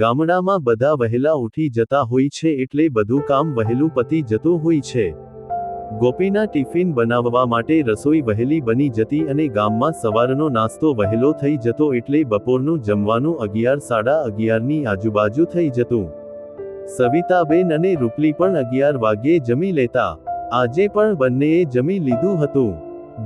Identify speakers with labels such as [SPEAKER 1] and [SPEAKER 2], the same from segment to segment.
[SPEAKER 1] ગામડામાં બધા વહેલા ઉઠી જતા હોય છે એટલે બધું કામ વહેલું પતી જતું હોય છે. ગોપીના ટિફિન બનાવવા માટે રસોઈ વહેલી બની જતી અને ગામમાં સવારનો નાસ્તો વહેલો થઈ જતો એટલે બપોરનું જમવાનું અગિયાર સાડા અગિયારની આજુબાજુ થઈ જતું. સવિતાબેન અને રૂપલી પણ અગિયાર વાગ્યે જમી લેતા. આજે પણ બંનેએ જમી લીધું હતું.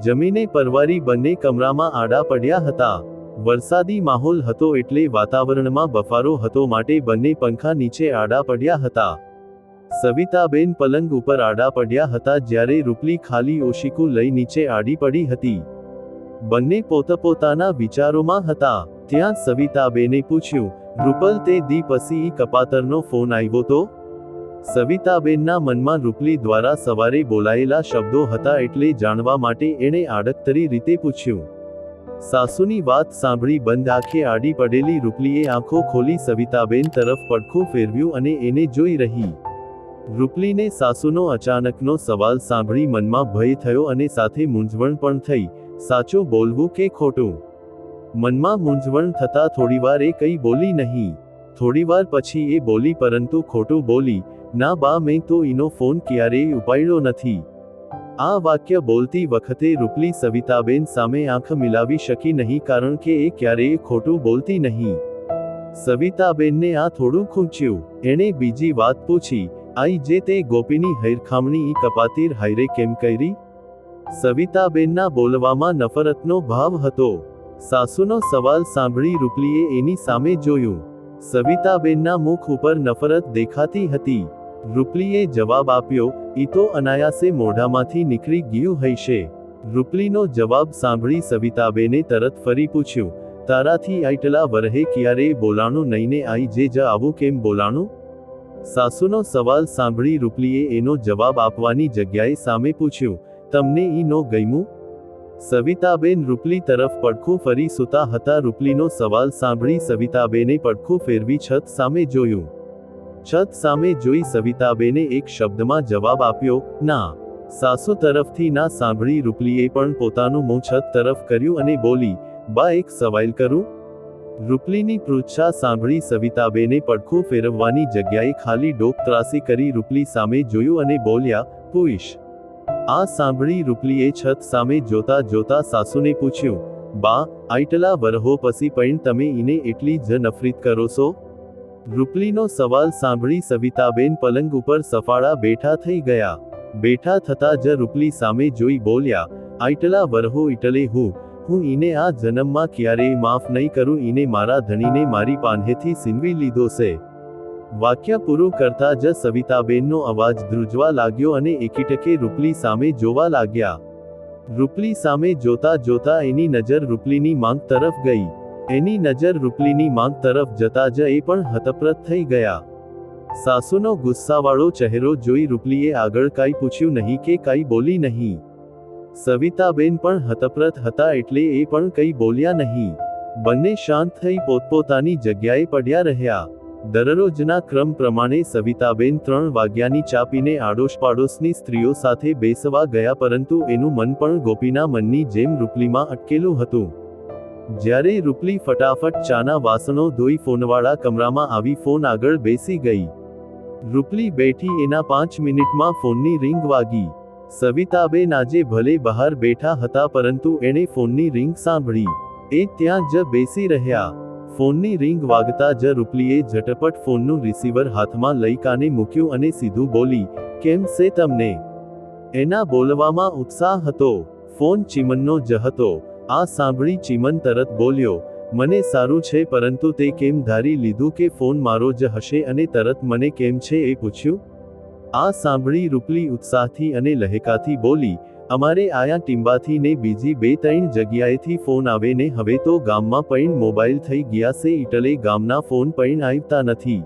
[SPEAKER 1] જમીને પરવારી બંને કમરામાં આડા પડ્યા હતા. વરસાદી માહોલ હતો એટલે વાતાવરણમાં બફારો હતો માટે બંને પંખા નીચે આડા પડ્યા હતા. સવિતાબેન પલંગ ઉપર આડા પડ્યા હતા જ્યારે રૂપલી ખાલી ઓશિકુ લઈ નીચે આડી પડી હતી. બંને પોતપોતાના વિચારોમાં હતા. ત્યાં સવિતાબેને પૂછ્યું, રૂપલ, તે દી પછી કપાતરનો ફોન આવ્યો તો? સવિતાબેનના મનમાં રૂપલી દ્વારા સવારે બોલાયેલા શબ્દો હતા એટલે જાણવા માટે એણે આડકતરી રીતે પૂછ્યું સાસુની વાત સાંભળી બંધ આંખે આડી પડેલી રૂપલીએ આંખો ખોલી સવિતાબેન તરફ પડખું ફેરવ્યું અને એને જોઈ રહી. રૂપલીને સાસુનો અચાનકનો સવાલ સાંભળી મનમાં ભય થયો અને સાથે મૂંઝવણ પણ થઈ. સાચું બોલવું કે ખોટું? મનમાં મૂંઝવણ થતા થોડીવાર એ કંઈ બોલી નહીં. થોડીવાર પછી એ બોલી, પરંતુ ખોટું બોલી, ના બા, મેં તો એનો ફોન ક્યારેય ઉપાડ્યો નથી. આ વાક્ય બોલતી વખતે રૂપલી સવિતાબેન સામે આંખ મિલાવી શકી નહીં કારણ કે એ ક્યારેય ખોટું બોલતી નહીં. સવિતાબેનને આ થોડું ખૂંચ્યું. એણે બીજી વાત પૂછી, આઈ જે તે ગોપીની હૈરખામણી કપાતીર હાયરે કેમ કરી સવિતાબેનના બોલવામાં નફરતનો ભાવ હતો. સાસુનો સવાલ સાંભળી રૂપલીએ એની સામે જોયું. સવિતાબેનના મુખ ઉપર નફરત દેખાતી હતી. રૂપલીએ જવાબ આપ્યો, ઈ તો અનાયાસે મોઢામાંથી નીકળી ગયું હૈશે રૂપલીનો જવાબ સાંભળી સવિતાબેને તરત ફરી પૂછ્યું, તારાથી આટલા વરહે ક્યારે બોલાણું નહીને આઈ જે જ આવું કેમ બોલાણું? સાસુનો સવાલ સાંભળી રૂપલીએ એનો જવાબ આપવાની જગ્યાએ સામે પૂછ્યું, તમને ઈ નો ગયમું? સવિતાબેન રૂપલી તરફ પડખું ફરી સૂતા હતા. રૂપલીનો સવાલ સાંભળી સવિતાબેને પડખું ફેરવી છત સામે જોયું. છત સામે જોઈ સવિતાબેને એક શબ્દમાં જવાબ આપ્યો, ના. સાસુ તરફથી ના સાંભળી રૂપલીએ પણ પોતાનું મોં છત તરફ કર્યું અને બોલી, બા, એક સવાલ કરું? રૂપલીની પૃચ્છા સાંભળી સવિતાબેને પડખું ફેરવવાની જગ્યાએ ખાલી ડોક ત્રાસી કરી રૂપલી સામે જોયું અને બોલ્યા, પૂઈશ. આ સાંભળી રૂપલીએ છત સામે જોતા જોતા સાસુને પૂછ્યું, બા આટલા વરહો પછી પણ તમે ઈને એટલી જ નફરીત કરો છો? રૂપલીનો સવાલ સાંભળી સવિતાબેન પલંગ ઉપર સફાળા બેઠા થઈ ગયા. બેઠા થતા જ રૂપલી સામે જોઈ બોલ્યા, આઈટલા વરહો ઇટલે હું હું ઈને આ જન્મમાં ક્યારેય માફ નહીં કરું, ઈને મારા ધણીને મારી પાંહેથી સિનવી લીધો છે. વાક્ય પૂરું કરતા જ સવિતાબેનનો અવાજ ધ્રુજવા લાગ્યો અને એકીટકે રૂપલી સામે જોવા લાગ્યા. રૂપલી સામે જોતા જોતા એની નજર રૂપલીની માંગ તરફ ગઈ. એની નજર રૂપલીની માંગ તરફ જતા જ એ પણ હતપ્રત થઈ ગયા. સાસુનો ગુસ્સાવાળો ચહેરો જોઈ રૂપલીએ આગળ કાંઈ પૂછ્યું નહીં કે કાંઈ બોલી નહીં. સવિતાબેન પણ હતપ્રત હતા એટલે એ પણ કંઈ બોલ્યા નહીં. બંને શાંત થઈ પોતપોતાની જગ્યાએ પડ્યા રહ્યા. દરરોજના ક્રમ પ્રમાણે સવિતાબેન ત્રણ વાગ્યાની ચા પીને આડોશ પાડોશની સ્ત્રીઓ સાથે બેસવા ગયા પરંતુ એનું મન પણ ગોપીના મનની જેમ રૂપલીમાં અટકેલું હતું. જ્યારે રૂપલી ફટાફટ ચાના વાસણો ધોઈ ફોનવાળા કમરામાં આવી ફોન આગળ બેસી ગઈ. રૂપલી બેઠી એના પાંચ મિનિટમાં ફોનની રિંગ વાગી. સવિતાબેન આજે ભલે બહાર બેઠા હતા પરંતુ એણે ફોનની રિંગ સાંભળી. એ ત્યાં જ બેસી રહ્યા. ફોનની રિંગ વાગતા જ રૂપલીએ ઝટપટ ફોનનું રિસીવર હાથમાં લઈ કાને મૂક્યું અને સીધું બોલી, કેમ છે તમને? એના બોલવામાં ઉત્સાહ હતો. ફોન ચીમનનો જ હતો. આ સાંભળી ચીમન તરત બોલ્યો, મને સારું છે, પરંતુ તે કેમ ધારી લીધું કે ફોન મારો જ હશે અને તરત મને કેમ છે એ પૂછ્યું? આ સાંભળી રૂપલી ઉત્સાહથી અને લહેકાથી બોલી, અમારે આયા ટીંબાથી ને બીજી બે ત્રણ જગ્યાએથી ફોન આવે ને હવે તો ગામમાં પણ મોબાઈલ થઈ ગયા છે ઇટલે ગામના ફોન પણ આવતા નથી.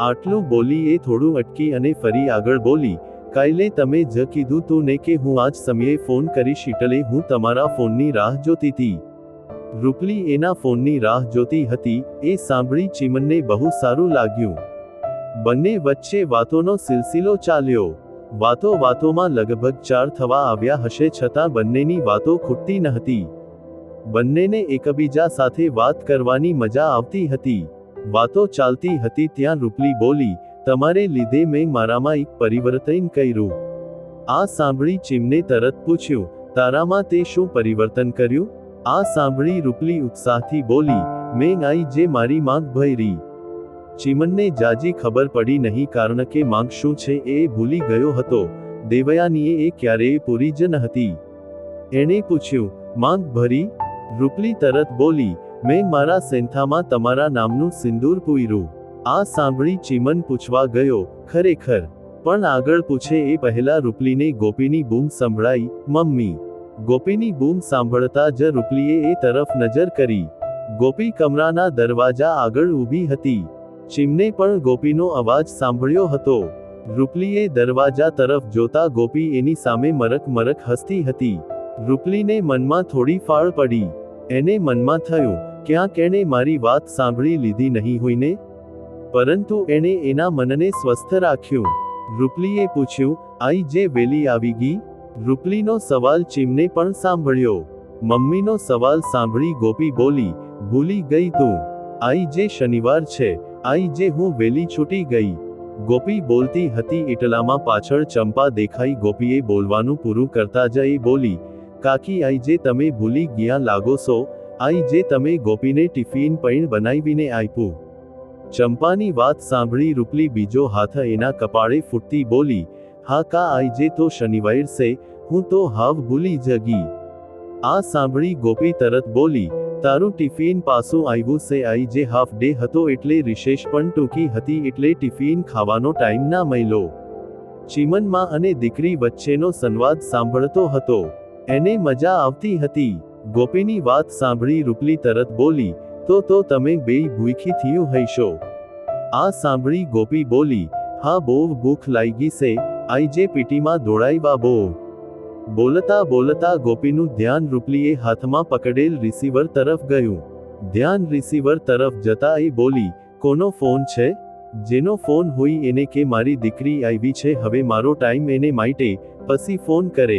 [SPEAKER 1] આટલું બોલી એ થોડું અટકી અને ફરી આગળ બોલી કાલે તમે જ કીધું તું ને કે હું આજ સમયે ફોન કરીશ ઇટલે હું તમારા ફોનની રાહ જોતી હતી. રૂપલી એના ફોનની રાહ જોતી હતી, એ સાંભળી ચીમનને બહુ સારું લાગ્યું. બંને વચ્ચે વાતોનો સિલસિલો ચાલ્યો. વાતો વાતોમાં લગભગ ચાર થવા આવ્યા હશે છતાં બંનેની વાતો ખૂટતી ન હતી. બંનેને એકબીજા સાથે વાત કરવાની મજા આવતી હતી. વાતો ચાલતી હતી ત્યાં રૂપલી બોલી તમારે લીધે મેં મારામાં એક પરિવર્તન કર્યું. આ સાંભળી ચીમને તરત પૂછ્યું, તારામાં તે શું પરિવર્તન કર્યું? આ સાંભળી રૂપલી ઉત્સાહથી બોલી, મેં આઈ જે મારી માંગ ભયરી ચીમનને જાજી ખબર પડી નહીં કારણ કે માંગ શું છે એ ભૂલી ગયો હતો. દેવયાનીએ એ ક્યારેય પૂરી જ ન હતી. એણે પૂછ્યું, માંગ ભરી? રૂપલી તરત બોલી, મેં મારા સેન્થામાં તમારા નામનું સિંદૂર પૂર્યું આ સાંભળી ચીમન પૂછવા ગયો, ખરેખર? પણ આગળ પૂછે એ પહેલા રૂપલીને ગોપીની બૂમ સંભળાઈ, મમ્મી. ગોપીની બૂમ સાંભળતા જ રૂપલીએ એ તરફ નજર કરી. ગોપી કમરાના દરવાજા આગળ ઊભી હતી. ચીમને પણ ગોપીનો અવાજ સાંભળ્યો હતો. રૂપલીએ દરવાજા તરફ જોતા ગોપી એની સામે મરક મરક હસતી હતી. રૂપલીને મનમાં થોડી ફાળ પડી. એને મનમાં થયું, ક્યાંક એણે મારી વાત સાંભળી લીધી નહીં હોઈને? પરંતુ એણે એના મનને સ્વસ્થ રાખ્યું. રૂપલીએ પૂછ્યું, આઈ જે વેલી આવી ગઈ? રૂપલીનો સવાલ ચીમને પણ સાંભળ્યો. મમ્મીનો સવાલ સાંભળી ગોપી બોલી, ભૂલી ગઈ તું. આઈ જે શનિવાર છે, આઈ જે હું વેલી છૂટી ગઈ. ગોપી બોલતી હતી, એટલામાં પાછળ ચંપા દેખાઈ ગોપીએ બોલવાનું પૂરું કરતા જ એ બોલી, કાકી આઈ જે તમે ભૂલી ગયા લાગો છો, આઈ જે તમે ગોપીને ટિફિન પણ બનાવીને આપ્યું ચંપાની વાત સાંભળી રૂપલી બીજો હાથ એના કપાળે ફૂટતી બોલી, હા કા આઈજે તો શનિવાર છે હું તો હાવ ભૂલી જગી. આ સાંભળી ગોપી તરત બોલી, તારું ટિફિન પાસું આવ્યું છે આઈ જે હાફ ડે હતો એટલે રિશેષ પણ ટૂંકી હતી એટલે ટિફિન ખાવાનો ટાઈમ ના મળ્યો. ચીમનમાં અને દીકરી વચ્ચેનો સંવાદ સાંભળતો હતો. એને મજા આવતી હતી. ગોપીની વાત સાંભળી રૂપલી તરત બોલી તો તો તમે બેય ભૂખી થયું હૈશો આ સાંભળી ગોપી બોલી, હા બોવ ભૂખ લાગી છે, આઈજે પીટીમાં દોડાઈવા બો બોલતા બોલતા ગોપીનું ધ્યાન રૂપલીએ હાથમાં પકડેલ રિસીવર તરફ ગયું. ધ્યાન રિસીવર તરફ જતા એ બોલી, કોનો ફોન છે? જેનો ફોન હોય એને કે મારી દીકરી આવી છે, હવે મારો ટાઈમ એને માટે પછી ફોન કરે.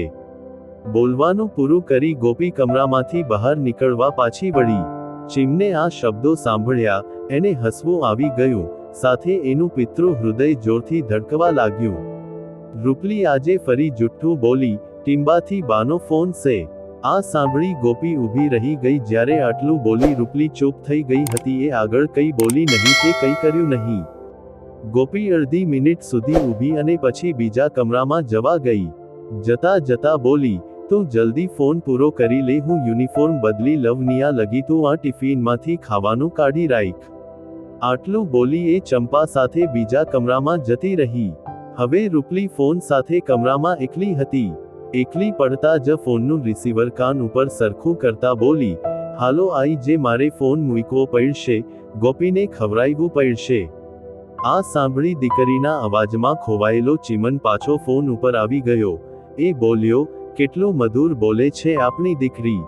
[SPEAKER 1] બોલવાનું પૂરું કરી ગોપી કમરામાંથી બહાર નીકળવા પાછી વળી. ચીમને આ શબ્દો સાંભળ્યા, એને હસવું આવી ગયું, સાથે એનું પિતૃ હૃદય જોરથી ધડકવા લાગ્યું. રૂપલી આજે ફરી જુઠ્ઠું બોલી ટીમ્બાથી બાનો ફોન છે આ સાંભળી ગોપી ઊભી રહી ગઈ જ્યારે આટલું બોલી રૂપલી ચૂપ થઈ ગઈ હતી એ આગળ કઈ બોલી નહીં કે કઈ કર્યું નહીં. ગોપી અડધી મિનિટ સુધી ઊભી અને પછી બીજા કમરામાં જવા ગઈ. જતા જતા બોલી તું જલ્દી ફોન પૂરો કરી લે, હું યુનિફોર્મ બદલી લવનિયા લગી તું આ ટિફિનમાંથી ખાવાનું કાઢી રાખ. આટલું બોલી એ ચંપા સાથે બીજા કમરામાં જતી રહી. હવે રૂપલી ફોન સાથે કમરામાં એકલી હતી. એકલી પડતા જ ફોનનું રિસીવર કાન ઉપર સરખું કરતા બોલી, હાલો આઈ, જે મારે ફોન મૂકવો પડશે, ગોપીને ખવરાવવું પડશે. આ સાંભળી દીકરીના અવાજમાં ખોવાયેલો ચીમન પાછો ફોન ઉપર આવી ગયો. એ બોલ્યો કેટલું મધુર બોલે છે આપણી દીકરી.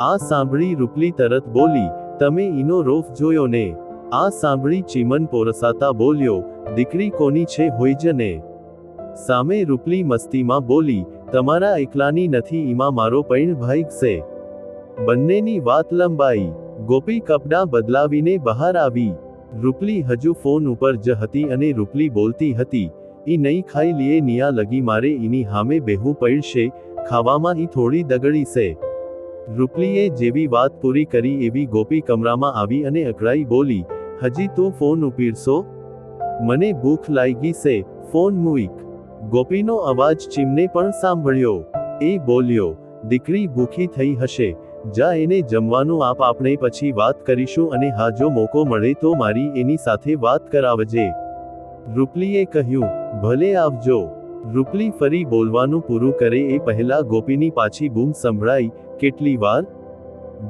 [SPEAKER 1] આ સાંભળી રૂપલી તરત બોલી, તમે ઈનો રોફ જોયો ને. આ સાંભળી ચીમન પોરસાતા બોલ્યો, દીકરી કોની છે હોય જને સામે રૂપલી મસ્તીમાં બોલી, તમારા એકલાની નથી, ઈમાં મારો પૈણ ભાઈ છે. બંનેની વાત લંબાઈ, ગોપી કપડાં બદલાવીને બહાર આવી. રૂપલી હજુ ફોન ઉપર જ હતી અને રૂપલી બોલતી હતી ઈ નહીં ખાઈ લીએ નિયા લગી મારે ઈની હામે બેહવું પડશે ખાવામાં ઈ થોડી દગડી છે રૂપલીએ જેવી વાત પૂરી કરી એવી ગોપી કમરામાં આવી અને અકળાઈ બોલી, હજી તું ફોન ઉપીરશો મને ભૂખ લાગી છે ફોન મૂઈક. ગોપીનો અવાજ ચીમને પણ સાંભળ્યો. એ બોલ્યો, દીકરી ભૂખી થઈ હશે, જા એને જમવાનું આપ આપણે પછી વાત કરીશું અને હા જો મોકો મળે તો મારી એની સાથે વાત કરાવજે. રૂપલીએ કહ્યું, ભલે આવજો. રૂપલી ફરી બોલવાનું પૂરું કરે એ પહેલા ગોપીની પાછી બૂમ સંભળાઈ, કેટલી વાર?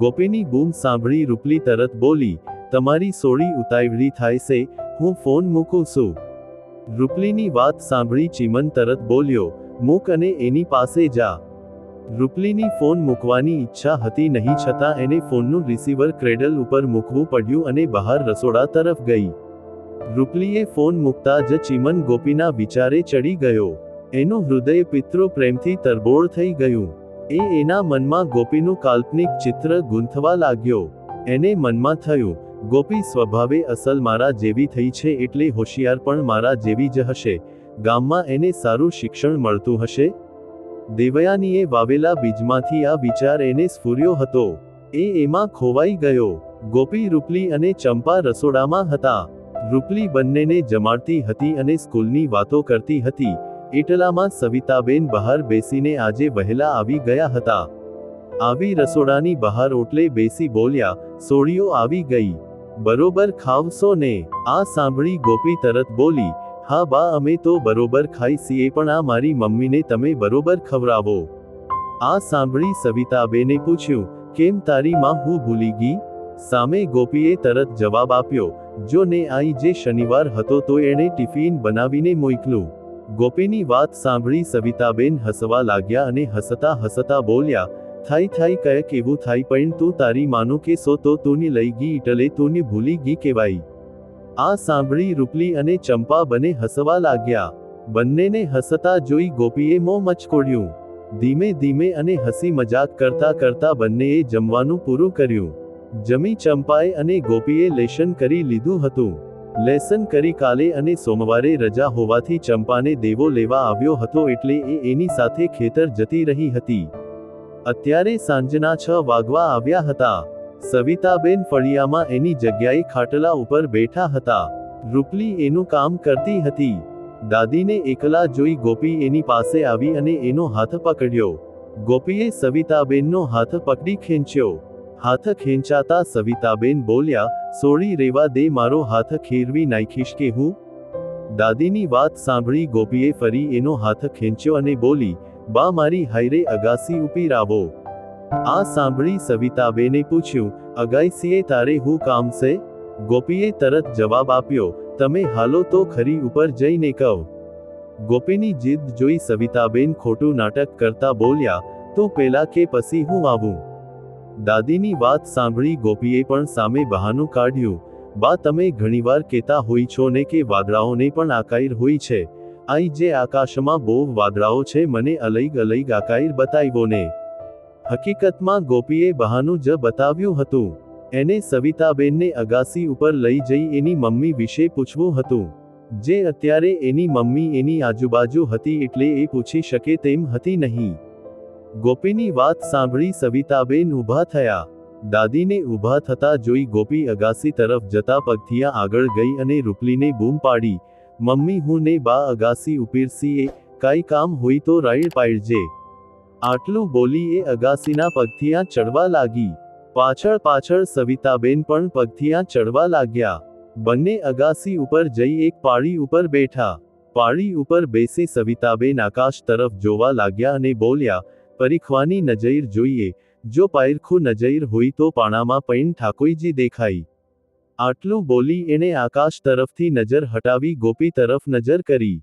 [SPEAKER 1] ગોપીની બૂમ સાંભળી રૂપલી તરત બોલી, તમારી સોળી ઉતાવળી થાય છે, હું ફોન મૂકું છું. રૂપલીની વાત સાંભળી ચીમન તરત બોલ્યો, મૂક અને એની પાસે જા. રૂપલીની ફોન મૂકવાની ઈચ્છા હતી નહીં છતાં એને ફોનનું રિસીવર ક્રેડલ ઉપર મૂકવું પડ્યું અને બહાર રસોડા તરફ ગઈ. રૂપલીએ ફોન મૂકતા જ ચીમન ગોપીના વિચારે ચડી ગયો. એનું હૃદય પિતૃ પ્રેમથી તરબોળ થઈ ગયું. એ એના મનમાં ગોપીનું કાલ્પનિક ચિત્ર ગૂંથવા લાગ્યો. એને મનમાં થયું, ગોપી સ્વભાવે અસલ મારા જેવી થઈ છે એટલે હોશિયાર પણ મારા જેવી જ હશે. ગામમાં એને સારું શિક્ષણ મળતું હશે? દેવયાનીએ વાવેલા બીજમાંથી આ વિચાર એને સ્ફુર્યો હતો. એ એમાં ખોવાઈ ગયો. ગોપી, રૂપલી અને ચંપા રસોડામાં હતા. રૂપલી બંનેને જમાડતી હતી અને સ્કૂલની વાતો કરતી હતી. એટલામાં સવિતાબેન બહાર બેસીને આજે વહેલા આવી ગયા હતા. આવી રસોડાની બહાર ઓટલે બેસી બોલ્યા, સોળીઓ આવી ગઈ. બરોબર ખાવશો ને? આ સાંભળી ગોપી તરત બોલી, હા બા, અમે તો બરોબર ખાઈ છીએ, પણ આ મારી મમ્મીને તમે બરોબર ખવડાવો. આ સાંભળી સવિતાબેને પૂછ્યું, કેમ તારી માં હું ભૂલી ગઈ? સામે ગોપીએ તરત જવાબ આપ્યો જો ને આઈ જે શનિવાર હતો તો એણે ટિફિન બનાવીને મોકલું. ગોપીની વાત સાંભળી સવિતાબેન હસવા લાગ્યા અને હસતા હસતા બોલ્યા થાય થાય કયા કેવું થાય પણ તું તારી માનો કે સો તો તુની લઈ ગઈ ઇટલે તુની ભૂલી ગઈ કહેવાય. આ સાંભળી રૂપલી અને ચંપા બને હસવા લાગ્યા. બંનેને હસતા જોઈ ગોપીએ મોં મચકોડ્યું. ધીમે ધીમે અને હસી મજાક કરતા કરતા બંનેએ જમવાનું પૂરું કર્યું. જમી ચંપાએ અને ગોપીએ લેશન કરી લીધું હતું. લેસન કરી કાલે અને સોમવારે રજા હોવાથી ચંપાને દેવો લેવા આવ્યો હતો એટલે એ એની સાથે ખેતર જતી રહી હતી. અત્યારે સાંજના છ વાગવા આવ્યા હતા. સવિતાબેન ફળિયામાં એની જગ્યાએ ખાટલા ઉપર બેઠા હતા. રૂપલી એનું કામ કરતી હતી. દાદીને એકલા જોઈ ગોપી એની પાસે આવી અને એનો હાથ પકડ્યો. ગોપીએ સવિતાબેનનો હાથ પકડી ખેંચ્યો. હાથ ખેંચાતા સવિતાબેન બોલ્યા, સોળી રેવા દે, મારો હાથ ખેરવી નાખીશ કે હું? દાદીની વાત સાંભળી ગોપીએ ફરી એનો હાથ ખેંચ્યો અને બોલી, બા મારી હાયરે અગાસી ઉપી રાવો આ સાંભળી સવિતાબેને પૂછ્યું અગાઈસીએ તારે હું કામ છે ગોપીએ તરત જવાબ આપ્યો, તમે હાલો તો ખરી ઉપર જઈને કહો. ગોપીની જીદ જોઈ સવિતાબેન ખોટું નાટક કરતા બોલ્યા, તો પેલા કે પછી હું આવું? દાદીની વાત સાંભળી ગોપીએ પણ સામે બહાનું કાઢ્યું. બા, તમે ઘણીવાર કહેતા હોય છો ને કે વાદળાઓને પણ આકાઈર હોય છે. આઈ જે આકાશમાં બહુ વાદળાઓ છે, મને અલૈગ અલૈગ આકાઈર બતાવ્યો ને. હકીકતમાં ગોપીએ બહાનું જ બતાવ્યું હતું. એને સવિતાબેનને અગાસી ઉપર લઈ જઈ એની મમ્મી વિશે પૂછવું હતું. જે અત્યારે એની મમ્મી એની આજુબાજુ હતી એટલે એ પૂછી શકે તેમ હતી નહીં. ગોપીની વાત સાંભળી સવિતાબેન ઊભા થયા. દાદીને ઊભા થતા જોઈ ગોપી અગાસી તરફ જતા પગથિયા આગળ ગઈ અને રૂપલીને બૂમ પાડી. મમ્મી, હું ને બા અગાસી ઉપીરસીએ, કાંઈ કામ હોય તો રાઈડ પાડજે. આટલું બોલી એ અગાસીના પગથિયા ચડવા લાગી. પાછળ પાછળ સવિતાબેન પણ પગથિયા ચડવા લાગ્યા. બંને અગાસી ઉપર જઈ એક પાળી ઉપર બેઠા. પાળી ઉપર બેસી સવિતાબેન આકાશ તરફ જોવા લાગ્યા અને બોલ્યા પરીખવાની નજૈર જોઈએ. જો પાયરખું નજૈર હોય તો પાણામાં પૈન ઠાકોઈજી દેખાઈ. આટલું બોલી એણે આકાશ તરફથી નજર હટાવી ગોપી તરફ નજર કરી.